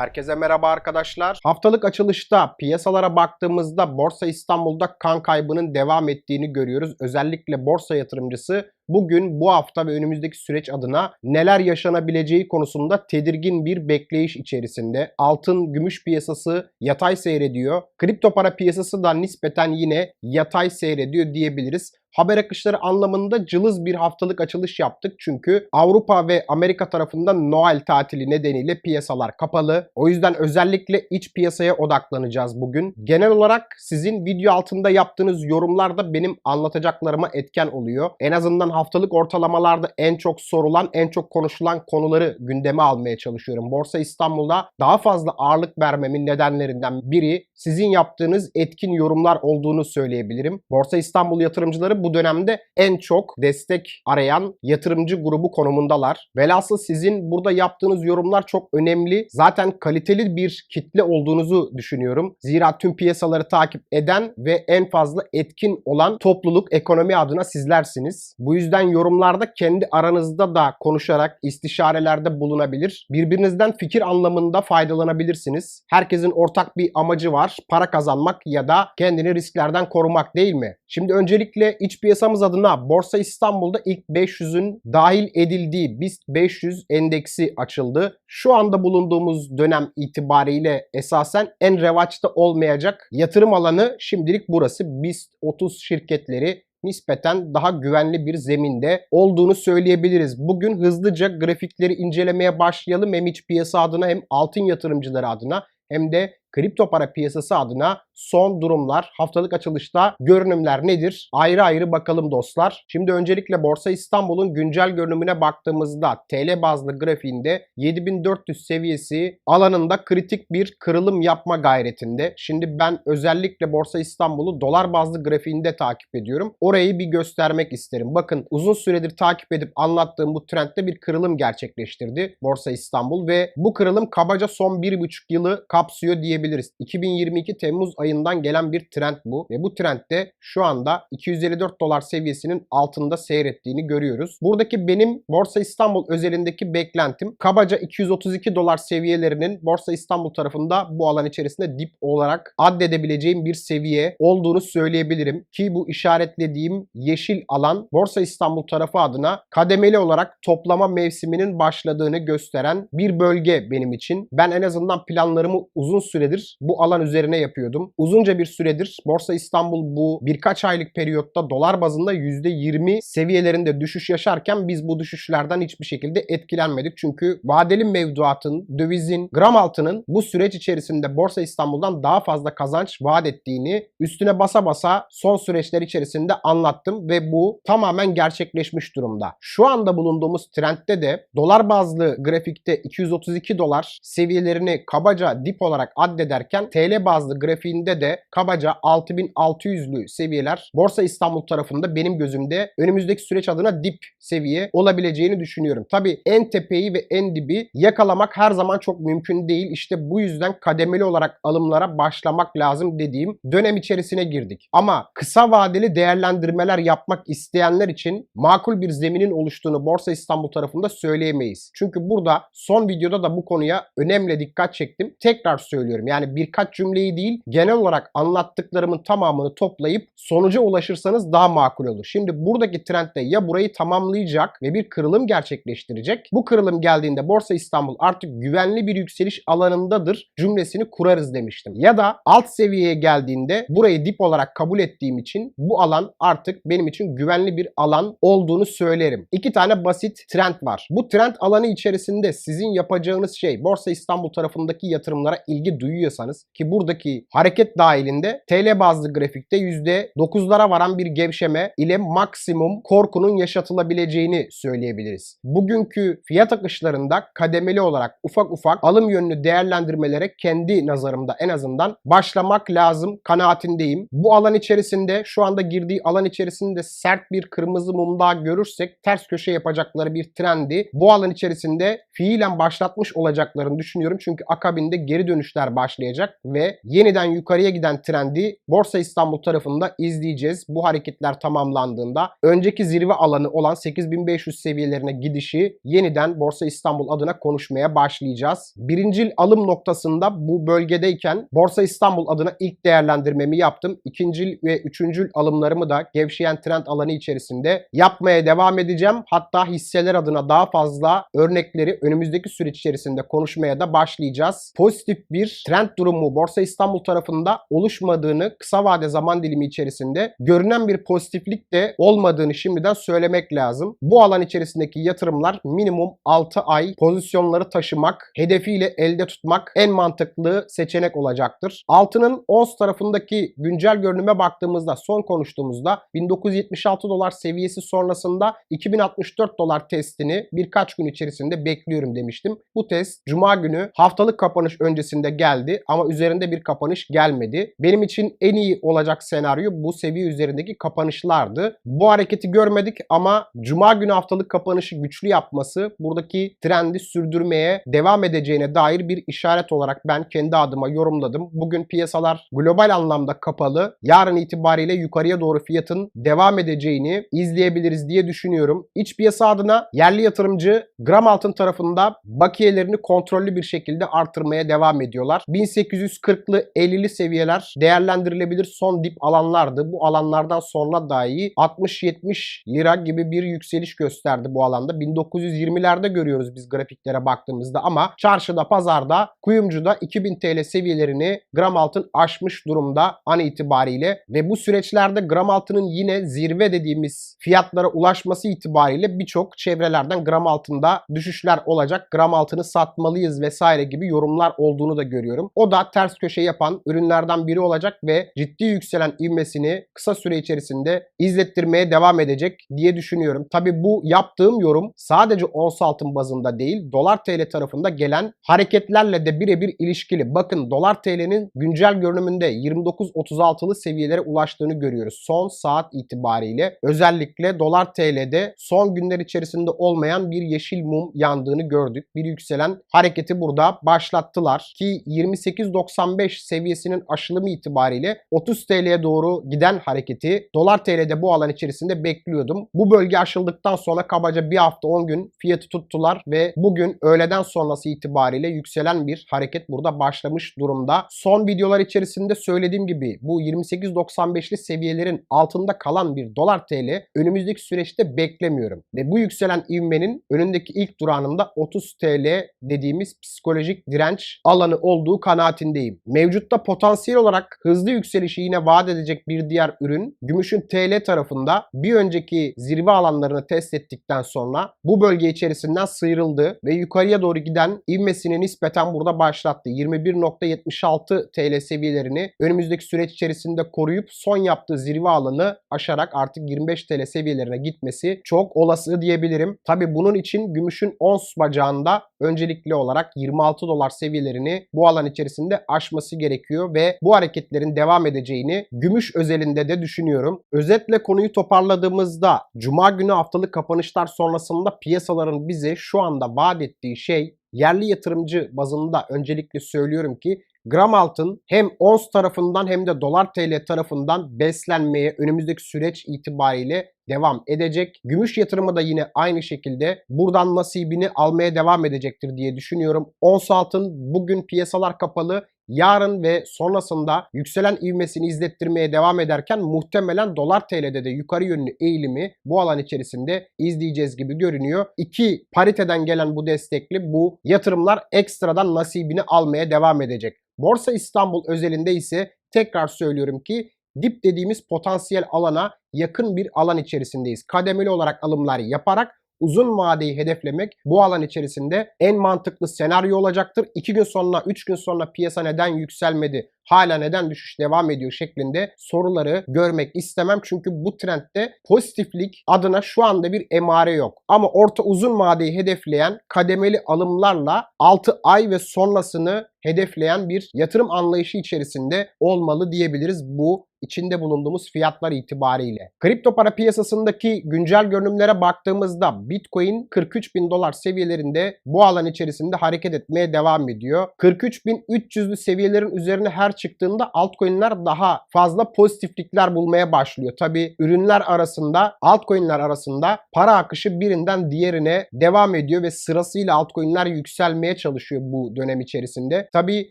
Herkese merhaba arkadaşlar. Haftalık açılışta piyasalara baktığımızda Borsa İstanbul'da kan kaybının devam ettiğini görüyoruz. Özellikle borsa yatırımcısı bugün, bu hafta ve önümüzdeki süreç adına neler yaşanabileceği konusunda tedirgin bir bekleyiş içerisinde. Altın, gümüş piyasası yatay seyrediyor. Kripto para piyasası da nispeten yine yatay seyrediyor diyebiliriz haber akışları anlamında cılız bir haftalık açılış yaptık. Çünkü Avrupa ve Amerika tarafından Noel tatili nedeniyle piyasalar kapalı. O yüzden özellikle iç piyasaya odaklanacağız bugün. Genel olarak sizin video altında yaptığınız yorumlar da benim anlatacaklarıma etken oluyor. En azından haftalık ortalamalarda en çok sorulan, en çok konuşulan konuları gündeme almaya çalışıyorum. Borsa İstanbul'da daha fazla ağırlık vermemin nedenlerinden biri sizin yaptığınız etkin yorumlar olduğunu söyleyebilirim. Borsa İstanbul yatırımcıları bu dönemde en çok destek arayan yatırımcı grubu konumundalar. Velhasıl sizin burada yaptığınız yorumlar çok önemli. Zaten kaliteli bir kitle olduğunuzu düşünüyorum. Zira tüm piyasaları takip eden ve en fazla etkin olan topluluk ekonomi adına sizlersiniz. Bu yüzden yorumlarda kendi aranızda da konuşarak istişarelerde bulunabilir. Birbirinizden fikir anlamında faydalanabilirsiniz. Herkesin ortak bir amacı var. Para kazanmak ya da kendini risklerden korumak değil mi? Şimdi öncelikle iç piyasamız adına Borsa İstanbul'da ilk 500'ün dahil edildiği BIST 500 endeksi açıldı. Şu anda bulunduğumuz dönem itibariyle esasen en revaçta olmayacak yatırım alanı şimdilik burası. BIST 30 şirketleri nispeten daha güvenli bir zeminde olduğunu söyleyebiliriz. Bugün hızlıca grafikleri incelemeye başlayalım hem iç piyasa adına hem altın yatırımcıları adına hem de kripto para piyasası adına son durumlar, haftalık açılışta görünümler nedir? Ayrı ayrı bakalım dostlar. Şimdi öncelikle Borsa İstanbul'un güncel görünümüne baktığımızda TL bazlı grafiğinde 7400 seviyesi alanında kritik bir kırılım yapma gayretinde. Şimdi ben özellikle Borsa İstanbul'u dolar bazlı grafiğinde takip ediyorum. Orayı bir göstermek isterim. Bakın uzun süredir takip edip anlattığım bu trendde bir kırılım gerçekleştirdi Borsa İstanbul ve bu kırılım kabaca son 1,5 yılı kapsıyor diye diyebiliriz. 2022 Temmuz ayından gelen bir trend bu ve bu trendde şu anda 254 dolar seviyesinin altında seyrettiğini görüyoruz. Buradaki benim Borsa İstanbul özelindeki beklentim kabaca 232 dolar seviyelerinin Borsa İstanbul tarafında bu alan içerisinde dip olarak addedebileceğim bir seviye olduğunu söyleyebilirim ki bu işaretlediğim yeşil alan Borsa İstanbul tarafı adına kademeli olarak toplama mevsiminin başladığını gösteren bir bölge benim için. Ben en azından planlarımı uzun süredir süredir bu alan üzerine yapıyordum. Uzunca bir süredir Borsa İstanbul bu birkaç aylık periyotta dolar bazında %20 seviyelerinde düşüş yaşarken biz bu düşüşlerden hiçbir şekilde etkilenmedik. Çünkü vadeli mevduatın, dövizin, gram altının bu süreç içerisinde Borsa İstanbul'dan daha fazla kazanç vaat ettiğini üstüne basa basa son süreçler içerisinde anlattım ve bu tamamen gerçekleşmiş durumda. Şu anda bulunduğumuz trendde de dolar bazlı grafikte 232 dolar seviyelerini kabaca dip olarak addediyoruz addederken TL bazlı grafiğinde de kabaca 6600'lü seviyeler Borsa İstanbul tarafında benim gözümde önümüzdeki süreç adına dip seviye olabileceğini düşünüyorum. Tabi en tepeyi ve en dibi yakalamak her zaman çok mümkün değil. İşte bu yüzden kademeli olarak alımlara başlamak lazım dediğim dönem içerisine girdik. Ama kısa vadeli değerlendirmeler yapmak isteyenler için makul bir zeminin oluştuğunu Borsa İstanbul tarafında söyleyemeyiz. Çünkü burada son videoda da bu konuya önemli dikkat çektim. Tekrar söylüyorum. Yani birkaç cümleyi değil genel olarak anlattıklarımın tamamını toplayıp sonuca ulaşırsanız daha makul olur. Şimdi buradaki trendde ya burayı tamamlayacak ve bir kırılım gerçekleştirecek. Bu kırılım geldiğinde Borsa İstanbul artık güvenli bir yükseliş alanındadır cümlesini kurarız demiştim. Ya da alt seviyeye geldiğinde burayı dip olarak kabul ettiğim için bu alan artık benim için güvenli bir alan olduğunu söylerim. İki tane basit trend var. Bu trend alanı içerisinde sizin yapacağınız şey Borsa İstanbul tarafındaki yatırımlara ilgi duyuyor duyuyorsanız ki buradaki hareket dahilinde TL bazlı grafikte %9'lara varan bir gevşeme ile maksimum korkunun yaşatılabileceğini söyleyebiliriz. Bugünkü fiyat akışlarında kademeli olarak ufak ufak alım yönlü değerlendirmelere kendi nazarımda en azından başlamak lazım kanaatindeyim. Bu alan içerisinde şu anda girdiği alan içerisinde sert bir kırmızı mum daha görürsek ters köşe yapacakları bir trendi bu alan içerisinde fiilen başlatmış olacaklarını düşünüyorum. Çünkü akabinde geri dönüşler başlayacak başlayacak ve yeniden yukarıya giden trendi Borsa İstanbul tarafında izleyeceğiz. Bu hareketler tamamlandığında önceki zirve alanı olan 8500 seviyelerine gidişi yeniden Borsa İstanbul adına konuşmaya başlayacağız. Birincil alım noktasında bu bölgedeyken Borsa İstanbul adına ilk değerlendirmemi yaptım. İkincil ve üçüncül alımlarımı da gevşeyen trend alanı içerisinde yapmaya devam edeceğim. Hatta hisseler adına daha fazla örnekleri önümüzdeki süreç içerisinde konuşmaya da başlayacağız. Pozitif bir trend durumu Borsa İstanbul tarafında oluşmadığını kısa vade zaman dilimi içerisinde görünen bir pozitiflik de olmadığını şimdiden söylemek lazım. Bu alan içerisindeki yatırımlar minimum 6 ay pozisyonları taşımak, hedefiyle elde tutmak en mantıklı seçenek olacaktır. Altının ons tarafındaki güncel görünüme baktığımızda son konuştuğumuzda 1976 dolar seviyesi sonrasında 2064 dolar testini birkaç gün içerisinde bekliyorum demiştim. Bu test cuma günü haftalık kapanış öncesinde geldi ama üzerinde bir kapanış gelmedi. Benim için en iyi olacak senaryo bu seviye üzerindeki kapanışlardı. Bu hareketi görmedik ama cuma günü haftalık kapanışı güçlü yapması buradaki trendi sürdürmeye devam edeceğine dair bir işaret olarak ben kendi adıma yorumladım. Bugün piyasalar global anlamda kapalı. Yarın itibariyle yukarıya doğru fiyatın devam edeceğini izleyebiliriz diye düşünüyorum. İç piyasa adına yerli yatırımcı gram altın tarafında bakiyelerini kontrollü bir şekilde artırmaya devam ediyorlar. 1840'lı 50'li seviyeler değerlendirilebilir son dip alanlardı. Bu alanlardan sonra dahi 60-70 lira gibi bir yükseliş gösterdi bu alanda. 1920'lerde görüyoruz biz grafiklere baktığımızda ama çarşıda, pazarda, kuyumcuda 2000 TL seviyelerini gram altın aşmış durumda an itibariyle ve bu süreçlerde gram altının yine zirve dediğimiz fiyatlara ulaşması itibariyle birçok çevrelerden gram altında düşüşler olacak. Gram altını satmalıyız vesaire gibi yorumlar olduğunu da görüyorum. O da ters köşe yapan ürünlerden biri olacak ve ciddi yükselen ivmesini kısa süre içerisinde izlettirmeye devam edecek diye düşünüyorum. Tabi bu yaptığım yorum sadece ons altın bazında değil dolar TL tarafında gelen hareketlerle de birebir ilişkili. Bakın dolar TL'nin güncel görünümünde 29.36'lı seviyelere ulaştığını görüyoruz. Son saat itibariyle özellikle dolar TL'de son günler içerisinde olmayan bir yeşil mum yandığını gördük. Bir yükselen hareketi burada başlattılar ki 28.95 seviyesinin aşılımı itibariyle 30 TL'ye doğru giden hareketi dolar TL'de bu alan içerisinde bekliyordum. Bu bölge aşıldıktan sonra kabaca bir hafta 10 gün fiyatı tuttular ve bugün öğleden sonrası itibariyle yükselen bir hareket burada başlamış durumda. Son videolar içerisinde söylediğim gibi bu 28.95'li seviyelerin altında kalan bir dolar TL önümüzdeki süreçte beklemiyorum. Ve bu yükselen ivmenin önündeki ilk durağında 30 TL dediğimiz psikolojik direnç alanı olduğu kanaatindeyim. Mevcutta potansiyel olarak hızlı yükselişi yine vaat edecek bir diğer ürün gümüşün TL tarafında bir önceki zirve alanlarını test ettikten sonra bu bölge içerisinden sıyrıldı ve yukarıya doğru giden ivmesini nispeten burada başlattı. 21.76 TL seviyelerini önümüzdeki süreç içerisinde koruyup son yaptığı zirve alanı aşarak artık 25 TL seviyelerine gitmesi çok olası diyebilirim. Tabi bunun için gümüşün ons bacağında öncelikli olarak 26 dolar seviyelerini bu alan içerisinde aşması gerekiyor ve bu hareketlerin devam edeceğini gümüş özelinde de düşünüyorum. Özetle konuyu toparladığımızda cuma günü haftalık kapanışlar sonrasında piyasaların bize şu anda vaat ettiği şey yerli yatırımcı bazında öncelikle söylüyorum ki gram altın hem ons tarafından hem de dolar TL tarafından beslenmeye önümüzdeki süreç itibariyle devam edecek. Gümüş yatırımı da yine aynı şekilde buradan nasibini almaya devam edecektir diye düşünüyorum. Ons altın bugün piyasalar kapalı yarın ve sonrasında yükselen ivmesini izlettirmeye devam ederken muhtemelen dolar TL'de de yukarı yönlü eğilimi bu alan içerisinde izleyeceğiz gibi görünüyor. İki pariteden gelen bu destekli bu yatırımlar ekstradan nasibini almaya devam edecek. Borsa İstanbul özelinde ise tekrar söylüyorum ki dip dediğimiz potansiyel alana yakın bir alan içerisindeyiz. Kademeli olarak alımlar yaparak uzun vadeyi hedeflemek bu alan içerisinde en mantıklı senaryo olacaktır. 2 gün sonra 3 gün sonra piyasa neden yükselmedi? Hala neden düşüş devam ediyor şeklinde soruları görmek istemem. Çünkü bu trendde pozitiflik adına şu anda bir emare yok. Ama orta uzun vadeyi hedefleyen kademeli alımlarla 6 ay ve sonrasını hedefleyen bir yatırım anlayışı içerisinde olmalı diyebiliriz bu içinde bulunduğumuz fiyatlar itibariyle. Kripto para piyasasındaki güncel görünümlere baktığımızda Bitcoin 43 bin dolar seviyelerinde bu alan içerisinde hareket etmeye devam ediyor. 43.300'lü seviyelerin üzerine her çıktığında altcoin'ler daha fazla pozitiflikler bulmaya başlıyor. Tabi ürünler arasında, altcoin'ler arasında para akışı birinden diğerine devam ediyor ve sırasıyla altcoin'ler yükselmeye çalışıyor bu dönem içerisinde. Tabi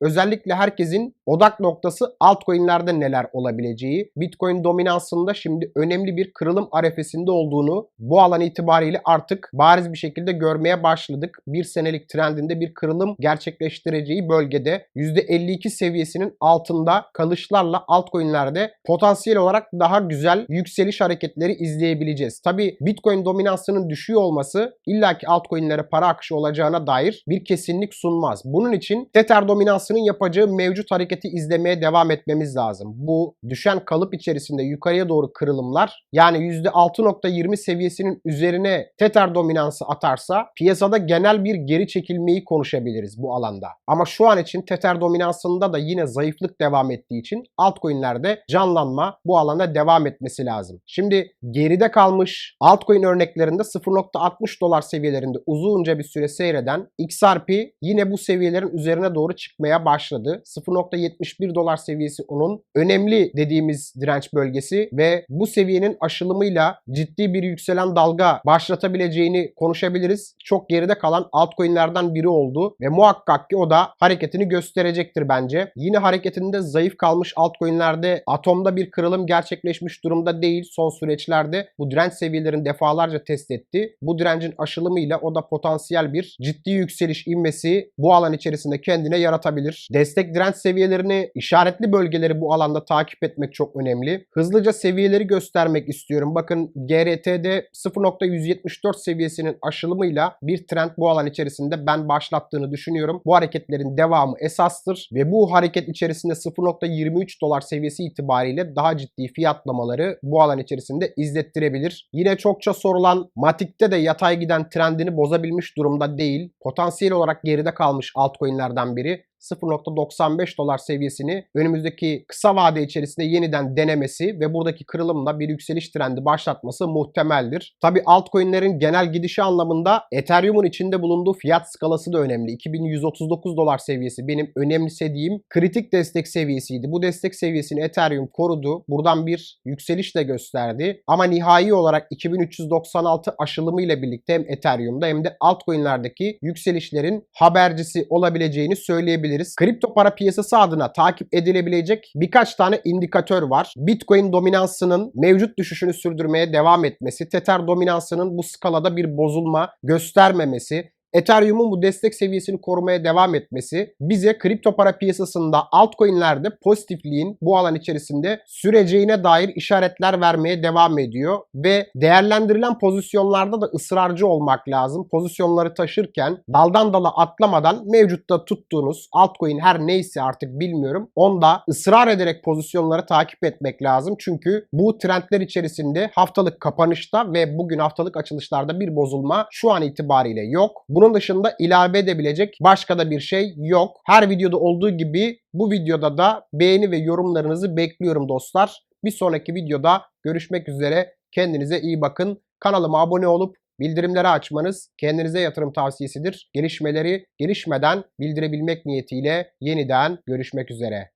özellikle herkesin odak noktası altcoin'lerde neler olabileceği. Bitcoin dominansında şimdi önemli bir kırılım arefesinde olduğunu bu alan itibariyle artık bariz bir şekilde görmeye başladık. Bir senelik trendinde bir kırılım gerçekleştireceği bölgede %52 seviyesinin altında kalışlarla altcoin'lerde potansiyel olarak daha güzel yükseliş hareketleri izleyebileceğiz. Tabi Bitcoin dominansının düşüyor olması illaki altcoin'lere para akışı olacağına dair bir kesinlik sunmaz. Bunun için Tether dominansının yapacağı mevcut hareketi izlemeye devam etmemiz lazım. Bu düşen kalıp içerisinde yukarıya doğru kırılımlar yani %6.20 seviyesinin üzerine Tether dominansı atarsa piyasada genel bir geri çekilmeyi konuşabiliriz bu alanda. Ama şu an için Tether dominansında da yine zayıflık devam ettiği için altcoin'lerde canlanma bu alanda devam etmesi lazım. Şimdi geride kalmış altcoin örneklerinde 0.60 dolar seviyelerinde uzunca bir süre seyreden XRP yine bu seviyelerin üzerine doğru çıkmaya başladı. 0.71 dolar seviyesi onun önemli dediğimiz direnç bölgesi ve bu seviyenin aşılımıyla ciddi bir yükselen dalga başlatabileceğini konuşabiliriz. Çok geride kalan altcoin'lerden biri oldu ve muhakkak ki o da hareketini gösterecektir bence. Yine hareketinde zayıf kalmış altcoin'lerde atomda bir kırılım gerçekleşmiş durumda değil. Son süreçlerde bu direnç seviyelerini defalarca test etti. Bu direncin aşılımıyla o da potansiyel bir ciddi yükseliş inmesi bu alan içerisinde kendine yaratabilir. Destek direnç seviyelerini işaretli bölgeleri bu alanda takip etmek çok önemli. Hızlıca seviyeleri göstermek istiyorum. Bakın GRT'de 0.174 seviyesinin aşılımıyla bir trend bu alan içerisinde ben başlattığını düşünüyorum. Bu hareketlerin devamı esastır ve bu hareket içerisinde 0.23 dolar seviyesi itibariyle daha ciddi fiyatlamaları bu alan içerisinde izlettirebilir. Yine çokça sorulan Matik'te de yatay giden trendini bozabilmiş durumda değil. Potansiyel olarak geride kalmış altcoin'lerden biri. 0.95 dolar seviyesini önümüzdeki kısa vade içerisinde yeniden denemesi ve buradaki kırılımla bir yükseliş trendi başlatması muhtemeldir. Tabi altcoin'lerin genel gidişi anlamında Ethereum'un içinde bulunduğu fiyat skalası da önemli. 2139 dolar seviyesi benim önemsediğim kritik destek seviyesiydi. Bu destek seviyesini Ethereum korudu. Buradan bir yükseliş de gösterdi. Ama nihai olarak 2396 aşılımı ile birlikte hem Ethereum'da hem de altcoin'lerdeki yükselişlerin habercisi olabileceğini söyleyebiliriz diyebiliriz. Kripto para piyasası adına takip edilebilecek birkaç tane indikatör var. Bitcoin dominansının mevcut düşüşünü sürdürmeye devam etmesi, Tether dominansının bu skalada bir bozulma göstermemesi, Ethereum'un bu destek seviyesini korumaya devam etmesi bize kripto para piyasasında altcoin'lerde pozitifliğin bu alan içerisinde süreceğine dair işaretler vermeye devam ediyor ve değerlendirilen pozisyonlarda da ısrarcı olmak lazım. Pozisyonları taşırken daldan dala atlamadan mevcutta tuttuğunuz altcoin her neyse artık bilmiyorum onda ısrar ederek pozisyonları takip etmek lazım. Çünkü bu trendler içerisinde haftalık kapanışta ve bugün haftalık açılışlarda bir bozulma şu an itibariyle yok. Bunun dışında ilave edebilecek başka da bir şey yok. Her videoda olduğu gibi bu videoda da beğeni ve yorumlarınızı bekliyorum dostlar. Bir sonraki videoda görüşmek üzere. Kendinize iyi bakın. Kanalıma abone olup bildirimleri açmanız kendinize yatırım tavsiyesidir. Gelişmeleri gelişmeden bildirebilmek niyetiyle yeniden görüşmek üzere.